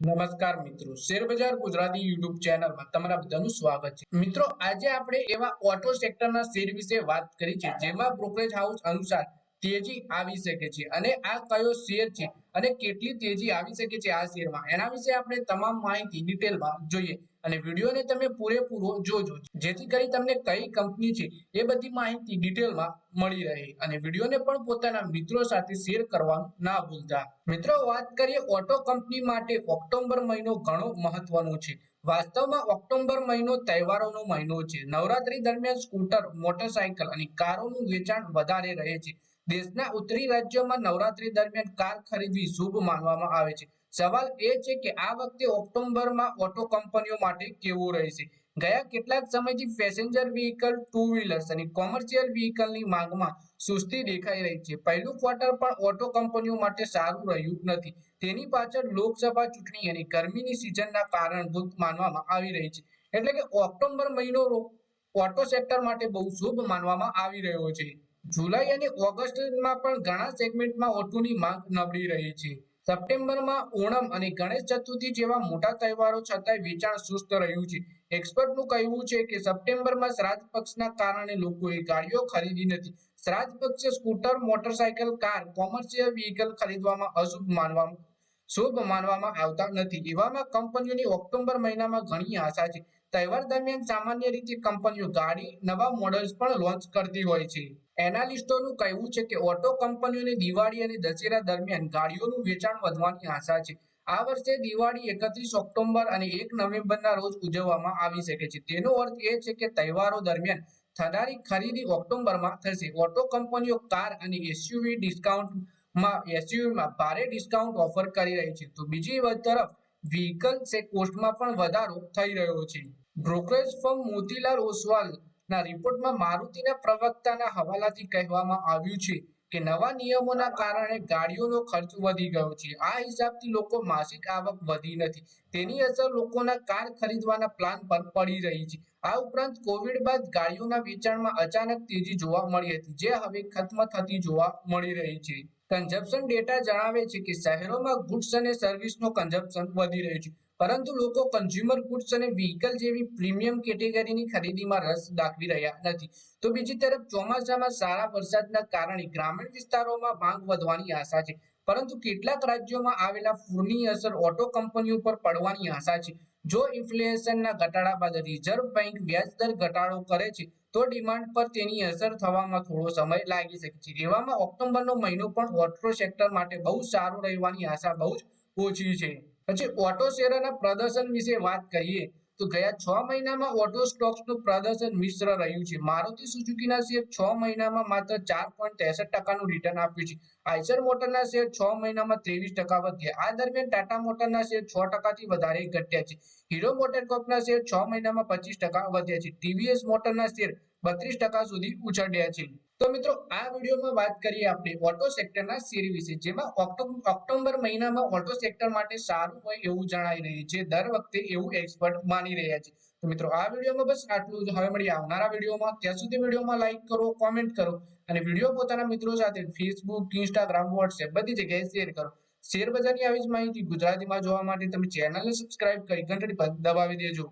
નમસ્કાર મિત્રો. શેર બજાર ગુજરાતી યુટ્યુબ ચેનલમાં તમારા બધાનું સ્વાગત છે. મિત્રો, આજે આપણે એવા ઓટો સેક્ટરના શેર વિશે વાત કરી છે, જેમાં બ્રોકરેજ હાઉસ અનુસાર તેજી આવી શકે છે. અને આ કયો શેર છે? અને કેટલી તેજી આવી શકે છે આ શેરમાં? એના વિશે આપણે તમામ માહિતી ડિટેલમાં જોઈએ. અને વિડીયોને તમે પૂરેપૂરો જોજો. જેથી કરી તમને કઈ કંપની છે એ બધી માહિતી ડિટેલમાં મળી રહે. અને વિડીયોને પણ પોતાના મિત્રો સાથે શેર કરવાનું ના ભૂલતા. મિત્રો, વાત કરીએ ઓટો કંપની માટે ઓક્ટોબર મહિનો ઘણો મહત્વનો છે. વાસ્તવમાં ઓક્ટોબર મહિનો તહેવારોનો મહિનો છે. નવરાત્રી દરમિયાન સ્કૂટર, મોટરસાયકલ અને કારોનું વેચાણ વધારે રહે છે. દેશના ઉત્તરી રાજ્યોમાં નવરાત્રી દરમિયાન કાર ખરીદવી શુભ માનવામાં આવે છે. સવાલ એ છે કે આ વખતે ઓક્ટોબરમાં ઓટો કંપનીઓ માટે કેવું રહેશે? ગયા કેટલાક સમયથી પેસેન્જર વ્હીકલ ટુ વ્હીલર્સ અને કોમર્શિયલ વ્હીકલની માંગમાં સુસ્તી દેખાઈ રહી છે. પહેલું ક્વાર્ટર પણ ઓટો કંપનીઓ માટે સારું રહ્યું નથી. તેની પાછળ લોકસભા ચૂંટણી અને ગરમીની સિઝનના કારણભૂત માનવામાં આવી રહી છે. એટલે કે ઓક્ટોબર મહિનો ઓટો સેક્ટર માટે બહુ શુભ માનવામાં આવી રહ્યો છે. જુલાઈ અને ઓગસ્ટમાં પણ ઘણા સેગમેન્ટમાં ઓટોની માંગ નબળી રહી છે. સપ્ટેમ્બરમાં ઓણમ અને ગણેશ ચતુર્થી જેવા મોટા તહેવારો છતાંય વેચાણ સુસ્ત રહ્યું છે. એક્સપર્ટનું કહેવું છે કે સપ્ટેમ્બરમાં શ્રાદ્ધ પક્ષના કારણે લોકોએ ગાડીઓ ખરીદી નથી. શ્રાદ્ધ પક્ષે scooter, motorcycle, car, commercial vehicle ખરીદવામાં અશુભ માનવામાં, શુભ માનવામાં આવતા નથી. એવામાં કંપનીઓની ઓક્ટોબર મહિનામાં ઘણી આશા છે. તહેવાર દરમિયાન સામાન્ય રીતે કંપનીઓ ગાડી, નવા મોડલ્સ પણ લોન્ચ કરતી હોય છે. એનાલિસ્ટોનું કહેવું છે કે ઓટો કંપનીઓને દિવાળી અને દશેરા દરમિયાન ગાડીઓનું વેચાણ વધવાની આશા છે. આ વર્ષે દિવાળી એકત્રીસ ઓક્ટોબર અને એક નવેમ્બરના રોજ ઉજવવામાં આવી શકે છે. તેનો અર્થ એ છે કે તહેવારો દરમિયાન થનારી ખરીદી ઓક્ટોબરમાં થશે. ઓટો કંપનીઓ કાર અને એસયુવી ડિસ્કાઉન્ટમાં, એસયુવીમાં ભારે ડિસ્કાઉન્ટ ઓફર કરી રહી છે. તો બીજી તરફ, વ્હીકલ સે કોસ્ટમાં પણ વધારો થઈ રહ્યો છે. બ્રોકરેજ ફર્મ મોતીલાલ ઓસવાલ ના રિપોર્ટમાં મારુતિના પ્રવક્તાના હવાલાથી કહેવામાં આવ્યું છે કે નવા નિયમોના કારણે ગાડીઓનો ખર્ચ વધી ગયો છે. આ હિસાબથી લોકો માસિક આવક વધી નથી. તેની અસર લોકોના કાર ખરીદવાના પ્લાન પર પડી રહી છે. આ ઉપરાંત કોવિડ બાદ ગાડીઓના વેચાણમાં અચાનક તેજી જોવા મળી હતી, જે હવે ખત્મ થતી જોવા મળી રહી છે. કન્ઝપ્શન ડેટા જણાવે છે કે શહેરોમાં ગુડ્સ અને સર્વિસનો કન્ઝપ્શન વધી રહ્યું છે, પરંતુ લોકો કન્ઝ્યુમર ગુડ્સ અને વ્હીકલ જેવી પ્રીમિયમ કેટેગરીની ખરીદીમાં રસ દાખવી રહ્યા નથી. તો બીજી તરફ ચોમાસામાં સારા વરસાદના કારણે ગ્રામીણ વિસ્તારોમાં માંગ વધવાની આશા છે, પરંતુ કેટલાક રાજ્યોમાં આવેલા પૂરની અસર ઓટો કંપનીઓ પર પડવાની આશા છે. જો ઇન્ફ્લેશનના ઘટાડા બાદ રિઝર્વ બેંક વ્યાજ દર ઘટાડો કરે છે, તો ડિમાન્ડ પર તેની અસર થવામાં થોડો સમય લાગી શકે છે. એવામાં ઓક્ટોબરનો મહિનો પણ ઓટો સેક્ટર માટે બહુ સારો રહેવાની આશા બહુ જ ઓછી છે. પછી ઓટો શેરોના પ્રદર્શન વિશે વાત કરીએ. તો ગયા છ મહિનામાં ઓટો સ્ટોક્સનું પ્રદર્શન મિશ્ર રહ્યું છે. મારુતિ સુઝુકીના શેર છ મહિનામાં માત્ર ચાર પોઈન્ટ ત્રેસઠ ટકાનું રિટર્ન આપ્યું છે. આઈસર મોટરના શેર છ મહિનામાં ત્રેવીસ ટકા વધ્યા. આ દરમિયાન ટાટા મોટરના શેર છ ટકાથી વધારે ઘટ્યા છે. હીરો મોટર ના શેર છ મહિનામાં પચીસ ટકા વધ્યા છે. ટીવીએસ મોટરના શેર બત્રીસ ટકા સુધી ઉછળ્યા છે. તો મિત્રો, આ વિડીયોમાં વાત કરીએ આપણે ઓટો સેક્ટરના શેર વિશે, જેમાં ઓક્ટોબર મહિનામાં ઓટો સેક્ટર માટે સારું હોય એવું જણાઈ રહ્યું છે. દર વખતે એવું એક્સપર્ટ માની રહ્યા છે. તો મિત્રો, આ વિડીયોમાં બસ આટલું જ. હવે મળીએ આવનારા વિડીયોમાં. ત્યાં સુધી વિડીયોમાં લાઈક કરો કોમેન્ટ કરો અને વીડિયો પોતાના મિત્રો સાથે ફેસબુક ઇન્સ્ટાગ્રામ વોટ્સએપ બધી જગ્યાએ શેર કરો. શેર બજારની આવી જ માહિતી ગુજરાતીમાં જોવા માટે તમે ચેનલને સબસ્ક્રાઇબ કરી ઘંટડી પર દબાવી દેજો.